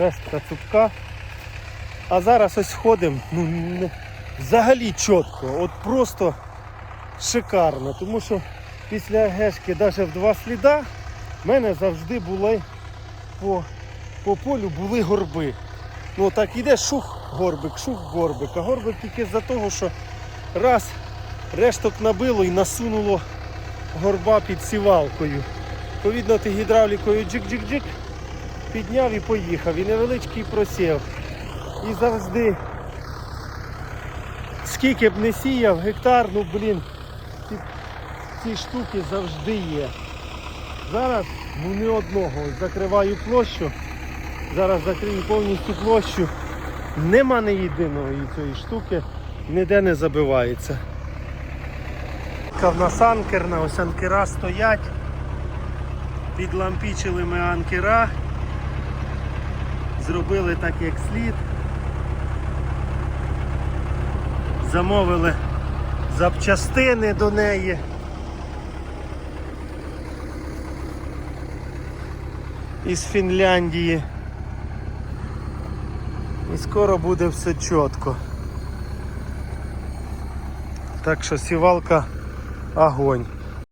Рештка цупка. А зараз ось ходимо, ну взагалі чітко, от просто шикарно. Тому що після гешки навіть в два сліда в мене завжди були по, по полю були горби. Ну так іде шух горбик, шух горбик. А горбик тільки з-за того, що раз решток набило і насунуло горба під сівалкою. Відповідно, ти гідравлікою джик-джик-джик підняв і поїхав. І невеличкий просів. І завжди, скільки б не сіяв, гектар, ну блін, ці, ці штуки завжди є. Зараз ну не одного. Закриваю площу. Зараз закрию повністю площу. Нема ні єдиної цієї штуки, ніде не забивається. Нас анкерна, ось анкера стоять. Підлампічили ми анкера. Зробили так як слід. Замовили запчастини до неї. Із Фінляндії. І скоро буде все чітко. Так що сівалка огонь.